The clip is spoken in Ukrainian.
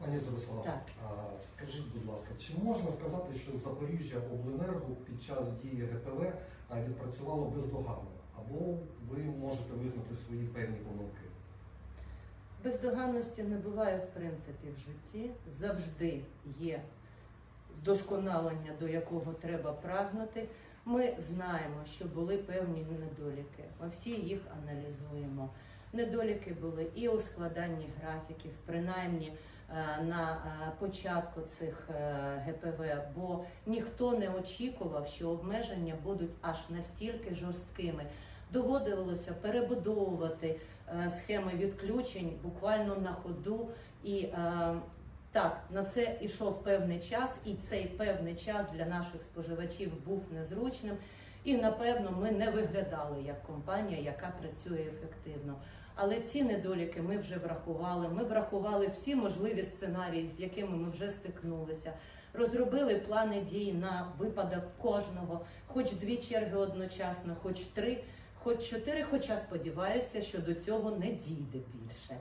Пані Зорислава, скажіть, будь ласка, чи можна сказати, що Запоріжжя обленерго під час дії ГПВ відпрацювало бездоганно? Або ви можете визнати свої певні помилки? Бездоганності не буває в принципі в житті. Завжди є вдосконалення, до якого треба прагнути. Ми знаємо, що були певні недоліки. Ми всі їх аналізуємо. Недоліки були і у складанні графіків, принаймні на е, початку цих е, ГПВ, бо ніхто не очікував, що обмеження будуть аж настільки жорсткими. Доводилося перебудовувати е, схеми відключень буквально на ходу. І е, так, на це йшов певний час, і цей певний час для наших споживачів був незручним. І напевно ми не виглядали як компанія, яка працює ефективно. Але ці недоліки ми вже врахували. Ми врахували всі можливі сценарії, з якими ми вже стикнулися. Розробили плани дій на випадок кожного, хоч дві черги одночасно, хоч три, хоч чотири. Хоча сподіваюся, що до цього не дійде більше.